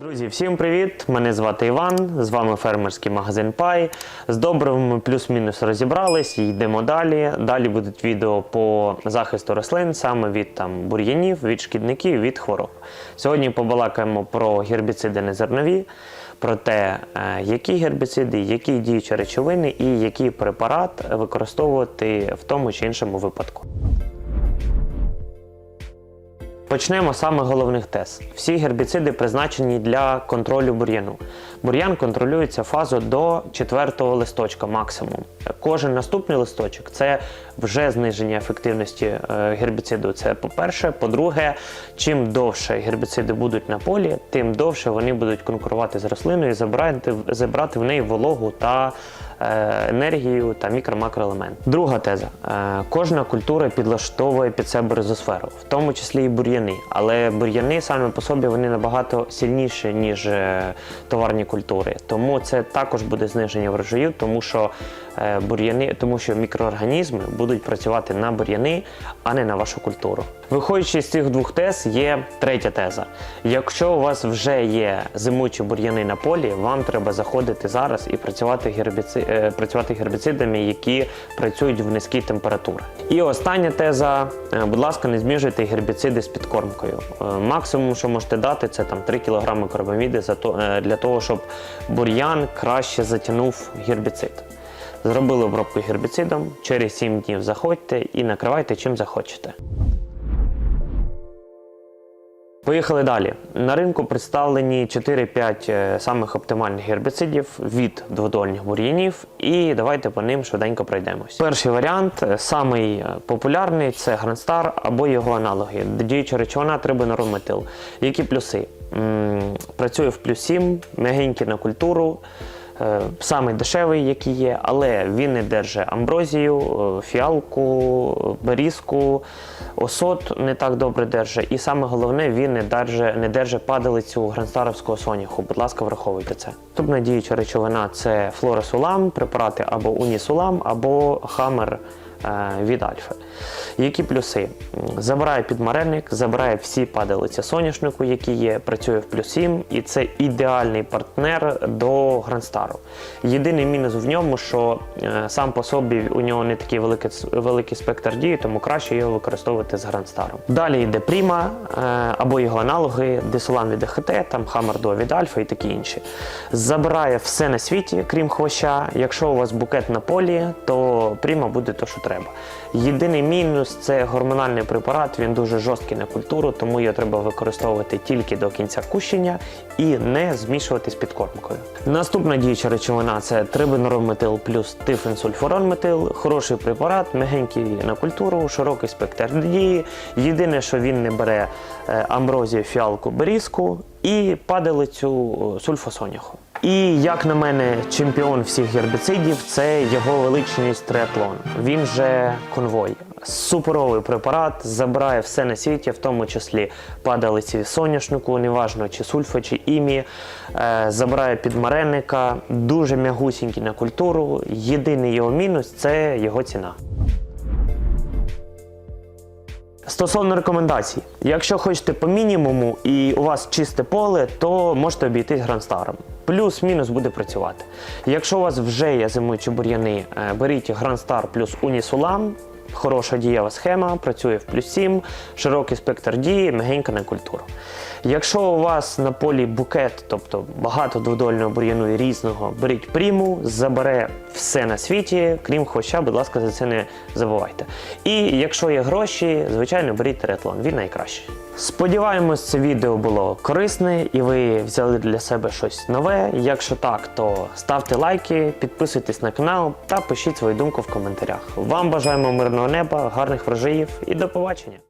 Друзі, всім привіт! Мене звати Іван. З вами фермерський магазин Пай. З добривами плюс-мінус розібрались. Йдемо далі. Далі будуть відео по захисту рослин, саме від там бур'янів, від шкідників, від хвороб. Сьогодні побалакаємо про гербіциди незернові, про те, е, які гербіциди, які діючі речовини і який препарат використовувати в тому чи іншому випадку. Почнемо з саме головних тез. Всі гербіциди призначені для контролю бур'яну. Бур'ян контролюється фазу до четвертого листочка максимум. Кожен наступний листочок це вже зниження ефективності е, гербіциду. Це по-перше. По-друге, чим довше гербіциди будуть на полі, тим довше вони будуть конкурувати з рослиною і забрати, забрати в неї вологу та е, енергію та мікро-макроелемент. Друга теза: Е, кожна культура підлаштовує під себе ризосферу, в тому числі і бур'яни. Але бур'яни самі по собі вони набагато сильніші, ніж товарні культури. Тому це також буде зниження врожаю, тому що бур'яни, тому що мікроорганізми будуть працювати на бур'яни, а не на вашу культуру. Виходячи з цих двох тез, є третя теза. Якщо у вас вже є зимучі бур'яни на полі, вам треба заходити зараз і працювати, гербіци... е, працювати гербіцидами, які працюють в низькій температурі. І остання теза: Е, будь ласка, не зміжуйте гербіциди з підкормкою. Е, Максимум, що можете дати, це там 3 кг карбаміди е, для того, щоб бур'ян краще затягнув гербіцид. Зробили обробку гербіцидом, через 7 днів заходьте і накривайте чим захочете. Поїхали далі. На ринку представлені 4-5 е, самих оптимальних гербіцидів від дводольних бур'янів, і давайте по ним швиденько пройдемось. Перший варіант, е, самий е, популярний, це Грандстар або його аналоги. Діюча речовина трибонорометил. Які плюси? М, Працює в плюс 7, м'ягенький на культуру. Е, Самий дешевий, який є, але він не держить амброзію, е, фіалку, берізку, осот не так добре держить. І саме головне, він не держить, не держить падалицю гранстаровського соняху. Будь ласка, враховуйте це. Наступна діюча речовина це флоресулам, препарати або унісулам, або хамер від альфи. Які плюси? Забирає підмаренник, забирає всі падалиці соняшнику, які є, працює в плюс 7, і це ідеальний партнер до Грандстару. Єдиний мінус в ньому, що е, сам по собі у нього не такий великий, великий спектр дії, тому краще його використовувати з Грандстаром. Далі йде Пріма е, або його аналоги, Десолан від ДХТ, там Хаммердо від Альфа і такі інші. Забирає все на світі, крім хвоща. Якщо у вас букет на полі, то Пріма буде то, що треба. Єдиний мінус це гормональний препарат, він дуже жорсткий на культуру, тому його треба використовувати тільки до кінця кущення і не змішувати з підкормкою. Наступна діюча речовина це трибенорометил плюс тифенсульфуронметил. Хороший препарат, мягенький на культуру, широкий спектр дії. Єдине, що він не бере е, амброзію, фіалку, берізку і падалицю е, сульфосоняху. І як на мене, чемпіон всіх гербіцидів це його величність триатлон. Він же конвой. Суперовий препарат забирає все на світі, в тому числі падалиці соняшнику, неважно чи сульфа, чи імі. Е, забирає підмаренника, дуже м'ягусінький на культуру. Єдиний його мінус це його ціна. Стосовно рекомендацій, якщо хочете по мінімуму і у вас чисте поле, то можете обійтись грандстаром. Плюс-мінус буде працювати. Якщо у вас вже є зимуючі бур'яни, е, беріть грандстар плюс унісулам. Хороша дієва схема, працює в плюс 7, широкий спектр дії, мегенька на культуру. Якщо у вас на полі букет, тобто багато дводольного бур'яну і різного, беріть пріму, забере все на світі, крім хвоща, будь ласка, за це не забувайте. І якщо є гроші, звичайно, беріть триатлон, він найкращий. Сподіваємось, це відео було корисне і ви взяли для себе щось нове. Якщо так, то ставте лайки, підписуйтесь на канал та пишіть свою думку в коментарях. Вам бажаємо мирного неба, гарних врожаїв і до побачення!